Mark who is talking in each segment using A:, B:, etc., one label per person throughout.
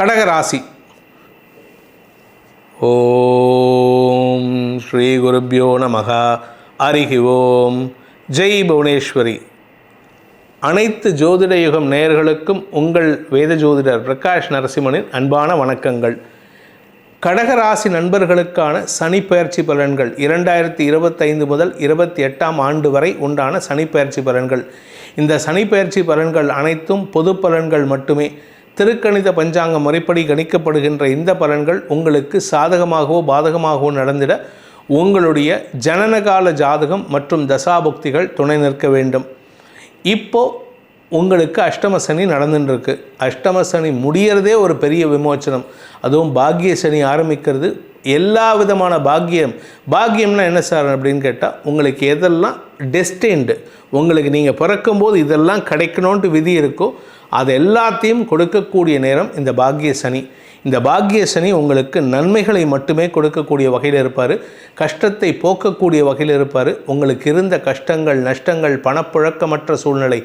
A: கடகராசி ஓம் ஸ்ரீ குருப்பியோ நமக. ஹரிஹி ஓம். ஜெய் புவனேஸ்வரி. அனைத்து ஜோதிட யுகம் நேயர்களுக்கும் உங்கள் வேத ஜோதிடர் பிரகாஷ் நரசிம்மனின் அன்பான வணக்கங்கள். கடகராசி நண்பர்களுக்கான சனி பயிற்சி பலன்கள் இரண்டாயிரத்தி இருபத்தைந்து முதல் இருபத்தி எட்டாம் ஆண்டு வரை உண்டான சனி பயிற்சி பலன்கள். இந்த சனி பயிற்சி பலன்கள் அனைத்தும் பொது பலன்கள் மட்டுமே. திருக்கணித பஞ்சாங்க முறைப்படி கணிக்கப்படுகின்ற இந்த பலன்கள் உங்களுக்கு சாதகமாகவோ பாதகமாகவோ நடந்திட உங்களுடைய ஜனனகால ஜாதகம் மற்றும் தசாபுக்திகள் துணை நிற்க வேண்டும். இப்போ உங்களுக்கு அஷ்டம சனி நடந்துட்டுருக்கு அஷ்டம சனி முடியறதே ஒரு பெரிய விமோச்சனம் அதுவும் பாக்கிய சனி ஆரம்பிக்கிறது. எல்லா விதமான பாக்கியம் பாக்கியம்னா என்ன சார் அப்படின்னு கேட்டால் உங்களுக்கு எதெல்லாம் டெஸ்டின்டு உங்களுக்கு நீங்கள் பிறக்கும்போது இதெல்லாம் கிடைக்கணுன்ட்டு விதி இருக்கோ அது எல்லாத்தையும் கொடுக்கக்கூடிய நேரம் இந்த பாக்கிய சனி. இந்த பாக்கிய சனி உங்களுக்கு நன்மைகளை மட்டுமே கொடுக்கக்கூடிய வகையில் இருப்பார். கஷ்டத்தை போக்கக்கூடிய வகையில் இருப்பார். உங்களுக்கு இருந்த கஷ்டங்கள் நஷ்டங்கள் பணப்புழக்கமற்ற சூழ்நிலை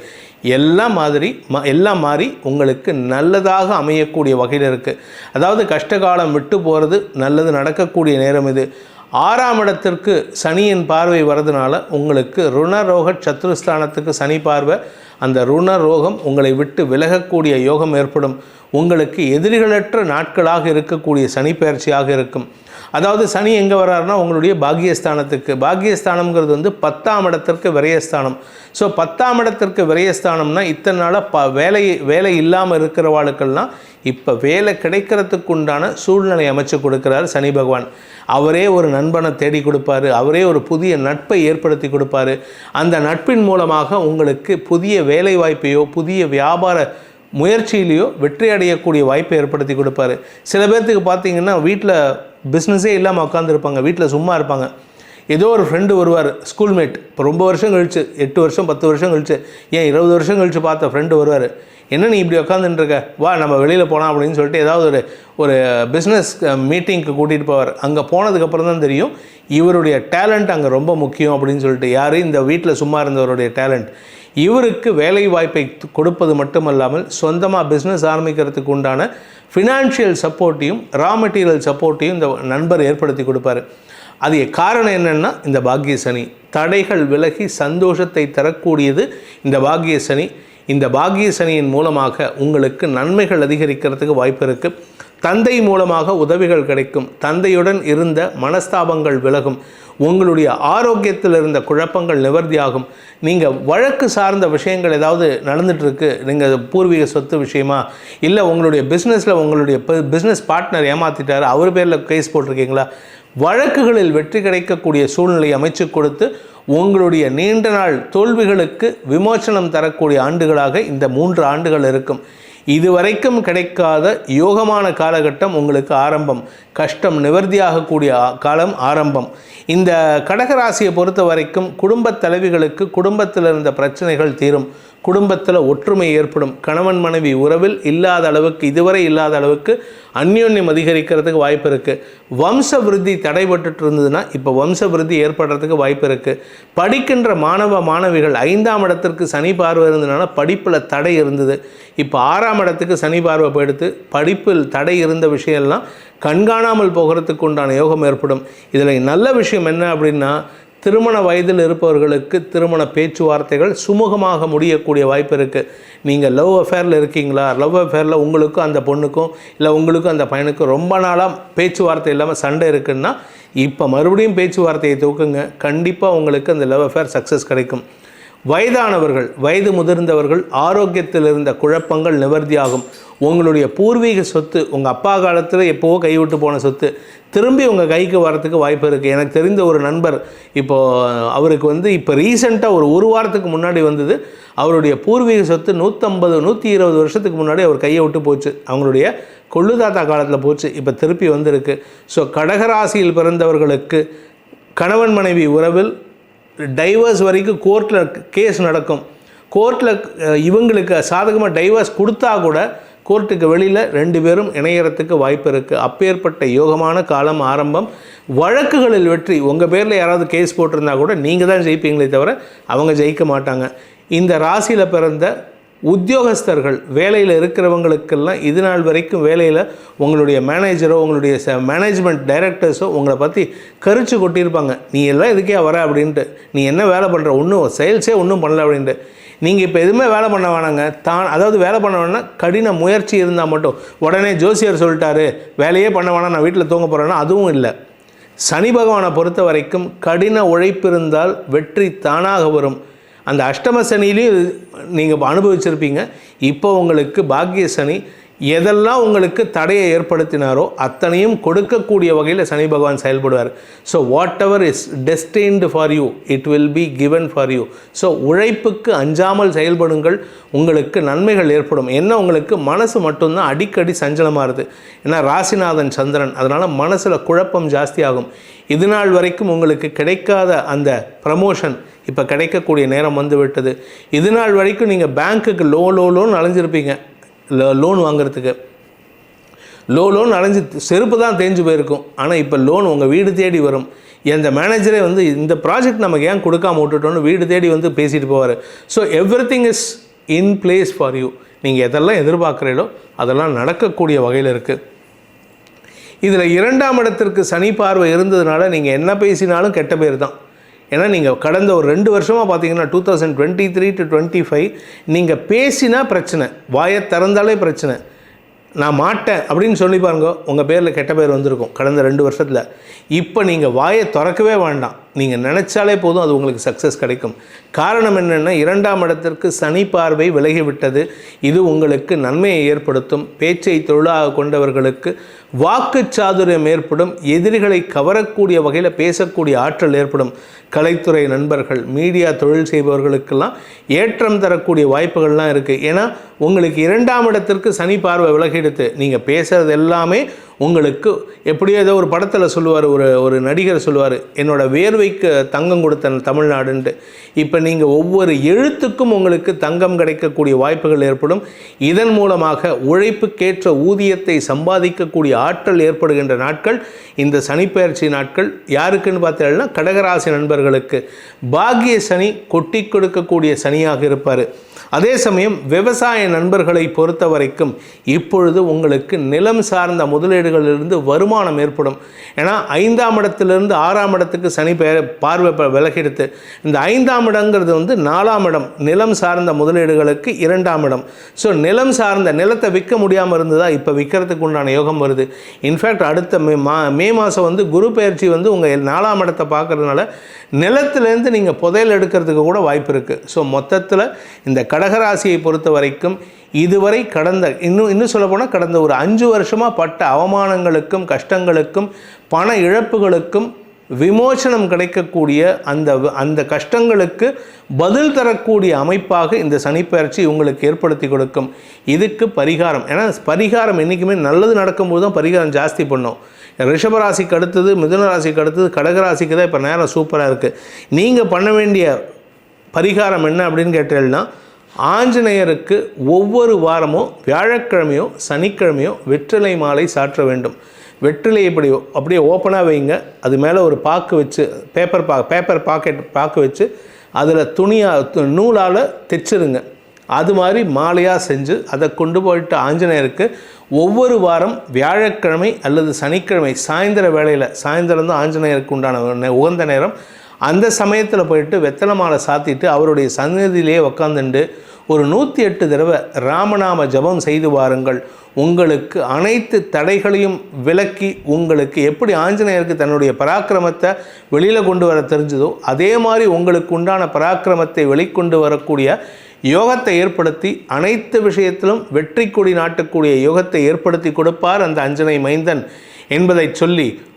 A: எல்லாம் மாதிரி ம எல்லாம் மாறி உங்களுக்கு நல்லதாக அமையக்கூடிய வகையில் இருக்குது அதாவது கஷ்டகாலம் விட்டு போகிறது நல்லது நடக்கக்கூடிய நேரம் இது. ஆறாம் இடத்திற்கு சனியின் பார்வை வரதுனால உங்களுக்கு ருணரோக சத்துருஸ்தானத்துக்கு சனி பார்வை அந்த ருண ரோகம் உங்களை விட்டு விலகக்கூடிய யோகம் ஏற்படும். உங்களுக்கு எதிரிகளற்ற நாட்களாக இருக்கக்கூடிய சனிப்பெயர்ச்சியாக இருக்கும். அதாவது சனி எங்கே வர்றாருன்னா உங்களுடைய பாக்கியஸ்தானத்துக்கு. பாக்கியஸ்தானம்ங்கிறது வந்து பத்தாம் இடத்திற்கு விரயஸ்தானம். ஸோ பத்தாம் இடத்திற்கு விரயஸ்தானம்னா இத்தனை நாளாக ப வேலை வேலை இல்லாமல் இருக்கிறவாளுக்கெல்லாம் இப்போ வேலை கிடைக்கிறதுக்கு உண்டான சூழ்நிலை அமைச்சு கொடுக்குறாரு சனி பகவான். அவரே ஒரு நண்பனை தேடி கொடுப்பாரு. அவரே ஒரு புதிய நட்பை ஏற்படுத்தி கொடுப்பாரு. அந்த நட்பின் மூலமாக உங்களுக்கு புதிய வேலை வாய்ப்பையோ புதிய வியாபார முயற்சியிலையோ வெற்றி அடையக்கூடிய வாய்ப்பை ஏற்படுத்தி கொடுப்பாரு. சில பேர்த்துக்கு பார்த்தீங்கன்னா வீட்டில் பிஸ்னஸே இல்லாமல் உட்காந்துருப்பாங்க வீட்டில் சும்மா இருப்பாங்க. ஏதோ ஒரு ஃப்ரெண்டு வருவார் ஸ்கூல்மேட் இப்போ ரொம்ப வருஷம் கழிச்சு எட்டு வருஷம் பத்து வருஷம் கழிச்சு ஏன் இருபது வருஷம் கழிச்சு பார்த்த ஃப்ரெண்டு வருவார். என்ன நீ இப்படி உட்காந்துட்டுருக்க வா நம்ம வெளியில் போகலாம் அப்படின்னு சொல்லிட்டு ஏதாவது ஒரு ஒரு பிஸ்னஸ் மீட்டிங்க்கு கூட்டிகிட்டு போவார். அங்கே போனதுக்கப்புறம் தான் தெரியும் இவருடைய டேலண்ட் அங்கே ரொம்ப முக்கியம் அப்படின்னு சொல்லிட்டு யார் இந்த வீட்டில் சும்மா இருந்தவருடைய டேலண்ட் இவருக்கு வேலை வாய்ப்பை கொடுப்பது மட்டுமல்லாமல் சொந்தமாக பிஸ்னஸ் ஆரம்பிக்கிறதுக்கு உண்டான ஃபினான்ஷியல் சப்போர்ட்டையும் ரா மெட்டீரியல் சப்போர்ட்டையும் இந்த நண்பர் ஏற்படுத்தி கொடுப்பாரு. அது காரணம் என்னென்னா இந்த பாக்கிய சனி தடைகள் விலகி சந்தோஷத்தை தரக்கூடியது இந்த பாக்கிய சனி இந்த பாக்கிய சனியின் மூலமாக உங்களுக்கு நன்மைகள் அதிகரிக்கிறதுக்கு வாய்ப்பு இருக்குது தந்தை மூலமாக உதவிகள் கிடைக்கும். தந்தையுடன் இருந்த மனஸ்தாபங்கள் விலகும். உங்களுடைய ஆரோக்கியத்தில் இருந்த குழப்பங்கள் நிவர்த்தியாகும். நீங்கள் வழக்கு சார்ந்த விஷயங்கள் ஏதாவது நடந்துகிட்ருக்கு நீங்கள் பூர்வீக சொத்து விஷயமா? இல்லை உங்களுடைய பிஸ்னஸில் உங்களுடைய பிஸ்னஸ் பார்ட்னர் ஏமாற்றிட்டார் அவர் பேரில் கேஸ் போட்டிருக்கீங்களா? வழக்குகளில் வெற்றி கிடைக்கக்கூடிய சூழ்நிலை அமைச்சு கொடுத்து உங்களுடைய நீண்ட நாள் தோல்விகளுக்கு விமோசனம் தரக்கூடிய ஆண்டுகளாக இந்த மூன்று ஆண்டுகள் இருக்கும். இதுவரைக்கும் கிடைக்காத யோகமான காலகட்டம் உங்களுக்கு ஆரம்பம். கஷ்டம் நிவர்த்தியாகக்கூடிய காலம் ஆரம்பம். இந்த கடகராசியை பொறுத்த வரைக்கும் குடும்பத் தலைவிகளுக்கு குடும்பத்தில் இருந்த பிரச்சனைகள் தீரும். குடும்பத்தில் ஒற்றுமை ஏற்படும். கணவன் மனைவி உறவில் இல்லாத அளவுக்கு இதுவரை இல்லாத அளவுக்கு அந்யோன்யம் அதிகரிக்கிறதுக்கு வாய்ப்பு இருக்குது வம்ச விருத்தி தடைபட்டுட்டு இருந்ததுன்னா இப்போ வம்ச விருத்தி ஏற்படுறதுக்கு வாய்ப்பு இருக்குது படிக்கின்ற மாணவ மாணவிகள் ஐந்தாம் இடத்திற்கு சனி பார்வை இருந்ததுனால படிப்பில் தடை இருந்தது. இப்போ ஆறாம் இடத்துக்கு சனி பார்வை போயிடுத்து படிப்பில் தடை இருந்த விஷயம்லாம் கண்காணாமல் போகிறதுக்கு உண்டான யோகம் ஏற்படும். இதில் நல்ல விஷயம் என்ன அப்படின்னா திருமண வயதில் இருப்பவர்களுக்கு திருமண பேச்சுவார்த்தைகள் சுமூகமாக முடியக்கூடிய வாய்ப்பு இருக்குது நீங்கள் லவ் அஃபேரில் இருக்கீங்களா? லவ் அஃபேரில் உங்களுக்கும் அந்த பொண்ணுக்கும் இல்லை உங்களுக்கும் அந்த பையனுக்கும் ரொம்ப நாளாக பேச்சுவார்த்தை இல்லாமல் சண்டை இருக்குன்னா இப்போ மறுபடியும் பேச்சுவார்த்தையை தூக்குங்க. கண்டிப்பாக உங்களுக்கு அந்த லவ் அஃபேர் சக்ஸஸ் கிடைக்கும். வயதானவர்கள் வயது முதிர்ந்தவர்கள் ஆரோக்கியத்தில் இருந்த குழப்பங்கள் நிவர்த்தியாகும். உங்களுடைய பூர்வீக சொத்து உங்கள் அப்பா காலத்தில் எப்போவோ கைவிட்டு போன சொத்து திரும்பி உங்கள் கைக்கு வரத்துக்கு வாய்ப்பு இருக்குது எனக்கு தெரிந்த ஒரு நண்பர் இப்போது அவருக்கு வந்து இப்போ ரீசெண்டாக ஒரு ஒரு வாரத்துக்கு முன்னாடி வந்தது. அவருடைய பூர்வீக சொத்து நூற்றம்பது நூற்றி இருபது வருஷத்துக்கு முன்னாடி அவர் கையை விட்டு போச்சு. அவங்களுடைய கொள்ளுதாத்தா காலத்தில் போச்சு. இப்போ திருப்பி வந்திருக்கு. ஸோ கடகராசியில் பிறந்தவர்களுக்கு கணவன் மனைவி உறவில் டைவர்ஸ் வரைக்கும் கோர்ட்டில் கேஸ் நடக்கும். கோர்ட்டில் இவங்களுக்கு சாதகமாக டைவர்ஸ் கொடுத்தா கூட கோர்ட்டுக்கு வெளியில் ரெண்டு பேரும் இணையறதுக்கு வாய்ப்பு இருக்குது அப்பேற்பட்ட யோகமான காலம் ஆரம்பம். வழக்குகளில் வெற்றி. உங்கள் பேரில் யாராவது கேஸ் போட்டிருந்தா கூட நீங்கள் தான் ஜெயிப்பீங்களே தவிர அவங்க ஜெயிக்க மாட்டாங்க. இந்த ராசியில் பிறந்த உத்தியோகஸ்தர்கள் வேலையில் இருக்கிறவங்களுக்கெல்லாம் இது நாள் வரைக்கும் வேலையில் உங்களுடைய மேனேஜரோ உங்களுடைய ச மேனேஜ்மெண்ட் டைரக்டர்ஸோ உங்களை பற்றி கரிச்சு கொட்டியிருப்பாங்க. நீ எல்லாம் இதுக்கே வர? அப்படின்ட்டு. நீ என்ன வேலை பண்ணுற ஒன்றும் சேல்ஸே ஒன்றும் பண்ணல அப்படின்ட்டு. நீங்கள் இப்போ எதுவுமே வேலை பண்ண வேணாங்க. தான் அதாவது வேலை பண்ண வேணா கடின முயற்சி இருந்தால் மட்டும். உடனே ஜோசியர் சொல்லிட்டாரு வேலையே பண்ண வேணாம் நான் வீட்டில் தூங்க போகிறேன்னா அதுவும் இல்லை. சனி பகவானை பொறுத்த வரைக்கும் கடின உழைப்பு இருந்தால் வெற்றி தானாக வரும். அந்த அஷ்டம சனிலையும் நீங்கள் அனுபவிச்சிருப்பீங்க. இப்போ உங்களுக்கு பாக்கிய சனி எதெல்லாம் உங்களுக்கு தடையை ஏற்படுத்தினாரோ அத்தனையும் கொடுக்கக்கூடிய வகையில் சனி பகவான் செயல்படுவார். So whatever is destined for you it will be given for you so உழைப்புக்கு அஞ்சாமல் செயல்படுங்கள். உங்களுக்கு நன்மைகள் ஏற்படும். என்ன? உங்களுக்கு மனசு மட்டும்தான் அடிக்கடி சஞ்சலமாக இருக்குது ஏன்னா ராசிநாதன் சந்திரன். அதனால் மனசில் குழப்பம் ஜாஸ்தியாகும். இது நாள் வரைக்கும் உங்களுக்கு கிடைக்காத அந்த ப்ரமோஷன் இப்போ கிடைக்கக்கூடிய நேரம் வந்து விட்டது இது நாள் வரைக்கும் நீங்கள் பேங்க்குக்கு லோ லோ லோன் அலைஞ்சிருப்பீங்க. லோன் வாங்குறதுக்கு. லோ லோன் அலைஞ்சு செருப்பு தான் தேஞ்சு போயிருக்கும். ஆனால் இப்போ லோன் உங்கள் வீடு தேடி வரும். இந்த மேனேஜரே வந்து இந்த ப்ராஜெக்ட் நமக்கு ஏன் கொடுக்காம விட்டுட்டோன்னு வீடு தேடி வந்து பேசிட்டு போவார். So everything is in place for you நீங்கள் எதெல்லாம் எதிர்பார்க்குறீங்களோ அதெல்லாம் நடக்கக்கூடிய வகையில் இருக்குது இதில் இரண்டாம் இடத்திற்கு சனி பார்வை இருந்ததுனால நீங்கள் என்ன பேசினாலும் கெட்ட பேர் தான். ஏன்னா நீங்கள் கடந்த ஒரு ரெண்டு வருஷமாக பார்த்தீங்கன்னா two thousand twenty three to twenty five நீங்கள் பேசினா பிரச்சனை வாயை திறந்தாலே பிரச்சனை. நான் மாட்டேன் அப்படின்னு சொல்லி பாருங்க உங்கள் பேரில் கெட்ட பேர் வந்திருக்கும் கடந்த ரெண்டு வருஷத்தில். இப்போ நீங்கள் வாயை திறக்கவே வேண்டாம். நீங்கள் நினச்சாலே போதும் அது உங்களுக்கு சக்ஸஸ் கிடைக்கும். காரணம் என்னென்னா இரண்டாம் இடத்திற்கு சனி பார்வை விலகிவிட்டது இது உங்களுக்கு நன்மையை ஏற்படுத்தும். பேச்சை தொழிலாக கொண்டவர்களுக்கு வாக்கு சாதுரியம் ஏற்படும் எதிரிகளை கவரக்கூடிய வகையில் பேசக்கூடிய ஆற்றல் ஏற்படும். கலைத்துறை நண்பர்கள் மீடியா தொழில் செய்பவர்களுக்கெல்லாம் ஏற்றம் தரக்கூடிய வாய்ப்புகள்லாம் இருக்குது ஏன்னா உங்களுக்கு இரண்டாம் இடத்திற்கு சனி பார்வை விலகிடுத்து நீங்கள் பேசுகிறது எல்லாமே உங்களுக்கு எப்படியோ ஏதோ ஒரு படத்தில் சொல்லுவார் ஒரு ஒரு நடிகர் சொல்லுவார் என்னோட வேர்வைக்கு தங்கம் கொடுத்த தமிழ்நாடுன்ட்டு. இப்போ நீங்கள் ஒவ்வொரு எழுத்துக்கும் உங்களுக்கு தங்கம் கிடைக்கக்கூடிய வாய்ப்புகள் ஏற்படும். இதன் மூலமாக உழைப்புக்கேற்ற ஊதியத்தை சம்பாதிக்கக்கூடிய ஆற்றல் ஏற்படுகின்ற நாட்கள் இந்த சனிப்பெயர்ச்சி நாட்கள் யாருக்குன்னு பார்த்தீங்கன்னா கடகராசி நண்பர்களுக்கு. பாக்கிய சனி கொட்டி கொடுக்கக்கூடிய சனியாக இருப்பார். அதே சமயம் விவசாய நண்பர்களை பொறுத்த வரைக்கும் இப்பொழுது உங்களுக்கு நிலம் சார்ந்த முதலீடுகளிலிருந்து வருமானம் ஏற்படும். ஏன்னா ஐந்தாம் இடத்திலிருந்து ஆறாம் இடத்துக்கு சனி பெயர் பார்வை விலகெடுத்து விலகிடுத்து. இந்த ஐந்தாம் இடங்கிறது வந்து நாலாம் இடம். நிலம் சார்ந்த முதலீடுகளுக்கு இரண்டாம் இடம். ஸோ நிலம் சார்ந்த நிலத்தை விற்க முடியாமல் இருந்ததா இப்போ விற்கிறதுக்கு உண்டான யோகம் வருது. இன்ஃபேக்ட் அடுத்த மே மா மே மாதம் வந்து குரு பயிற்சி வந்து உங்கள் நாலாம் இடத்தை பார்க்குறதுனால நிலத்திலேருந்து நீங்கள் புதையல் எடுக்கிறதுக்கு கூட வாய்ப்பு இருக்குது ஸோ மொத்தத்தில் இந்த கடகராசியை பொறுத்த வரைக்கும் இதுவரை கடந்த இன்னும் இன்னும் சொல்லப்போனால் கடந்த ஒரு அஞ்சு வருஷமாக பட்ட அவமானங்களுக்கும் கஷ்டங்களுக்கும் பண இழப்புகளுக்கும் விமோசனம் கிடைக்கக்கூடிய அந்த அந்த கஷ்டங்களுக்கு பதில் தரக்கூடிய அமைப்பாக இந்த சனிப்பெயர்ச்சி உங்களுக்கு ஏற்படுத்தி கொடுக்கும். இதுக்கு பரிகாரம். ஏன்னா பரிகாரம் என்றைக்குமே நல்லது நடக்கும்போது தான் பரிகாரம் ஜாஸ்தி பண்ணும். ரிஷபராசிக்கு அடுத்தது மிதுன ராசிக்கு அடுத்தது கடகராசிக்கு தான் இப்போ நேரம் சூப்பராக இருக்குது நீங்கள் பண்ண வேண்டிய பரிகாரம் என்ன அப்படின்னு கேட்டீங்கன்னா ஆஞ்சநேயருக்கு ஒவ்வொரு வாரமும் வியாழக்கிழமையோ சனிக்கிழமையோ வெற்றிலை மாலை சாற்ற வேண்டும். வெற்றிலை இப்படி அப்படியே ஓப்பனாக வைங்க. அது மேலே ஒரு பாக்கு வச்சு பேப்பர் பா பேப்பர் பாக்கெட் பாக்கு வச்சு அதில் துணியாக நூலால் தைச்சிருங்க. அது மாதிரி மாலையாக செஞ்சு அதை கொண்டு போயிட்டு ஆஞ்சநேயருக்கு ஒவ்வொரு வாரம் வியாழக்கிழமை அல்லது சனிக்கிழமை சாயந்தர வேளையில் சாயந்தரம் தான் ஆஞ்சநேயருக்கு உண்டான உகந்த நேரம். அந்த சமயத்தில் போயிட்டு வெத்தலை மாலை சாத்திட்டு அவருடைய சந்நிதியிலே உக்காந்துண்டு ஒரு நூற்றி எட்டு தடவை ராமநாம ஜபம் செய்து வாருங்கள். உங்களுக்கு அனைத்து தடைகளையும் விலக்கி உங்களுக்கு எப்படி ஆஞ்சநேயருக்கு தன்னுடைய பராக்கிரமத்தை வெளியில் கொண்டு வர தெரிஞ்சதோ அதே மாதிரி உங்களுக்கு உண்டான பராக்கிரமத்தை வெளிக்கொண்டு வரக்கூடிய யோகத்தை ஏற்படுத்தி அனைத்து விஷயத்திலும் வெற்றி கொடி நாட்டக்கூடிய யோகத்தை ஏற்படுத்தி கொடுப்பார் அந்த அஞ்சனை மைந்தன். என்பதை சொல்லி